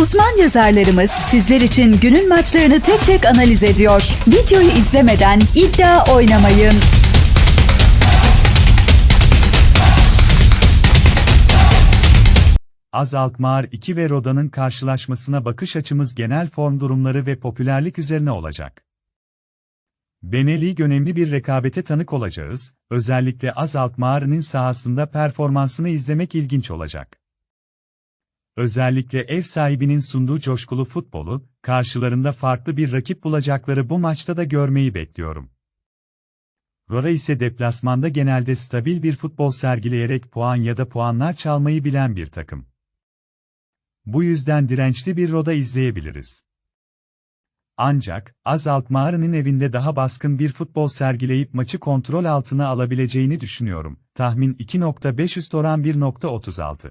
Uzman yazarlarımız sizler için günün maçlarını tek tek analiz ediyor. Videoyu izlemeden iddia oynamayın. Az Alkmaar 2 ve Roda'nın karşılaşmasına bakış açımız genel form durumları ve popülerlik üzerine olacak. Benelig önemli bir rekabete tanık olacağız, özellikle Az Alkmaar'ın sahasında performansını izlemek ilginç olacak. Özellikle ev sahibinin sunduğu coşkulu futbolu, karşılarında farklı bir rakip bulacakları bu maçta da görmeyi bekliyorum. Rora ise deplasmanda genelde stabil bir futbol sergileyerek puan ya da puanlar çalmayı bilen bir takım. Bu yüzden dirençli bir Roda izleyebiliriz. Ancak, Az Alkmaar'ın evinde daha baskın bir futbol sergileyip maçı kontrol altına alabileceğini düşünüyorum. Tahmin 2.5 üst oran 1.36.